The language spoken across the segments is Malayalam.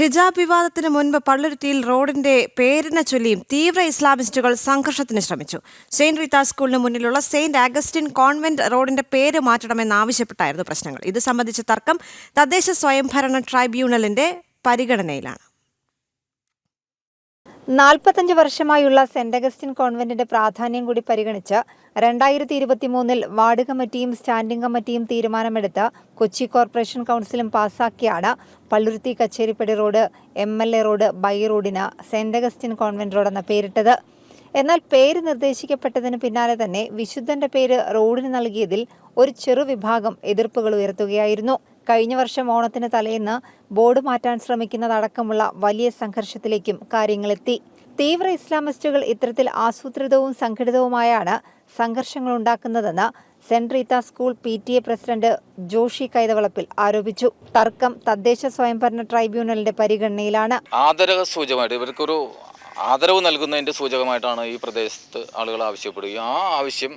ഹിജാബ് വിവാദത്തിന് മുൻപ് പള്ളുരുത്തിയിൽ റോഡിന്റെ പേരിനെ ചൊല്ലിയും തീവ്ര ഇസ്ലാമിസ്റ്റുകൾ സംഘർഷത്തിന് ശ്രമിച്ചു. സെയിന്റ് റീത്ത സ്കൂളിന് മുന്നിലുള്ള സെയിന്റ് ആഗസ്റ്റിൻ കോൺവെന്റ് റോഡിന്റെ പേര് മാറ്റണമെന്നാവശ്യപ്പെട്ടായിരുന്നു പ്രശ്നങ്ങൾ. ഇത് സംബന്ധിച്ച തർക്കം തദ്ദേശ സ്വയംഭരണ ട്രൈബ്യൂണലിന്റെ പരിഗണനയിലാണ്. നാൽപ്പത്തഞ്ച് വർഷമായുള്ള സെന്റ് അഗസ്റ്റിൻ കോൺവെന്റിന്റെ പ്രാധാന്യം കൂടി പരിഗണിച്ച് രണ്ടായിരത്തി ഇരുപത്തിമൂന്നിൽ വാർഡ് കമ്മിറ്റിയും സ്റ്റാൻഡിംഗ് കമ്മിറ്റിയും തീരുമാനമെടുത്ത് കൊച്ചി കോർപ്പറേഷൻ കൗൺസിലും പാസാക്കിയാണ് Palluruthy Kacheripady road M L A road by റോഡിന് സെന്റ് അഗസ്റ്റിൻ കോൺവെന്റ് എന്ന പേരിട്ടത്. എന്നാൽ പേര് നിർദ്ദേശിക്കപ്പെട്ടതിന് പിന്നാലെ തന്നെ വിശുദ്ധന്റെ പേര് റോഡിന് നൽകിയതിൽ ഒരു ചെറുവിഭാഗം എതിർപ്പുകൾ ഉയർത്തുകയായിരുന്നു. കഴിഞ്ഞ വർഷം ഓണത്തിന് തലേന്ന് ബോർഡ് മാറ്റാൻ ശ്രമിക്കുന്നതടക്കമുള്ള വലിയ സംഘർഷത്തിലേക്കും കാര്യങ്ങളെത്തി. തീവ്ര ഇസ്ലാമിസ്റ്റുകൾ ഇത്തരത്തിൽ ആസൂത്രിതവും സംഘടിതവുമായാണ് സംഘർഷങ്ങൾ ഉണ്ടാക്കുന്നതെന്ന് saint Rita school P T A president Joshi Kaithavalappil ആരോപിച്ചു. തർക്കം തദ്ദേശ സ്വയംഭരണ ട്രൈബ്യൂണലിന്റെ പരിഗണനയിലാണ്. ആദരസൂചമായിട്ട് ഇവർക്കൊരു ആദരവ് നൽകുന്നതിന്റെ സൂചകമായിട്ടാണ് ഈ പ്രദേശത്ത് ആളുകൾ ആവശ്യപ്പെടുകയും ആ ആവശ്യം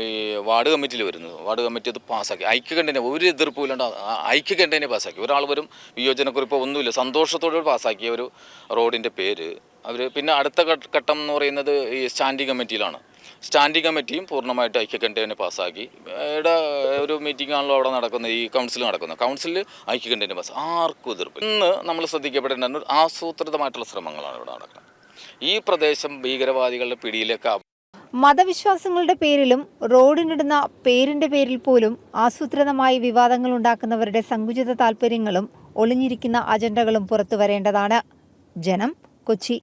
ഈ വാർഡ് കമ്മിറ്റിയിൽ വരുന്നത്. വാർഡ് കമ്മിറ്റി അത് പാസ്സാക്കി. ഐക്യകണ്ഠനെ ഒരു എതിർപ്പും ഇല്ലാണ്ട് ഐക്യകണ്ഠനെ പാസ്സാക്കി. ഒരാൾ വരും വിയോജനക്കുറിപ്പ് ഒന്നുമില്ല. സന്തോഷത്തോടെ പാസ്സാക്കിയ ഒരു റോഡിന്റെ പേര്. അവർ പിന്നെ അടുത്ത ഘട്ടം എന്ന് പറയുന്നത് ഈ സ്റ്റാൻഡിംഗ് കമ്മിറ്റിയിലാണ്. സ്റ്റാൻഡിംഗ് കമ്മിറ്റിയും പൂർണമായിട്ട് ഐക്യകണ്ഠേനെ പാസ്സാക്കി. ഇവിടെ ഒരു മീറ്റിംഗ് ആണല്ലോ അവിടെ നടക്കുന്നത് ഈ കൗൺസിൽ നടക്കുന്നത്. കൗൺസിലിൽ ഐക്യകണ്ഠേനെ പാസ് ആർക്കും എതിർപ്പ് ഇന്ന് നമ്മൾ ശ്രദ്ധിക്കപ്പെടേണ്ട ഒരു ആസൂത്രിതമായിട്ടുള്ള ശ്രമങ്ങളാണ് ഇവിടെ നടക്കുന്നത്. ഈ പ്രദേശം ഭീകരവാദികളുടെ പിടിയിലേക്ക് മതവിശ്വാസങ്ങളുടെ പേരിലും റോഡിനിടുന്ന പേരിന്റെ പേരിൽ പോലും ആസൂത്രിതമായി വിവാദങ്ങൾ ഉണ്ടാക്കുന്നവരുടെ സങ്കുചിത താൽപ്പര്യങ്ങളും ഒളിഞ്ഞിരിക്കുന്ന അജണ്ടകളും പുറത്തു വരേണ്ടതാണ് ജനം കൊച്ചി.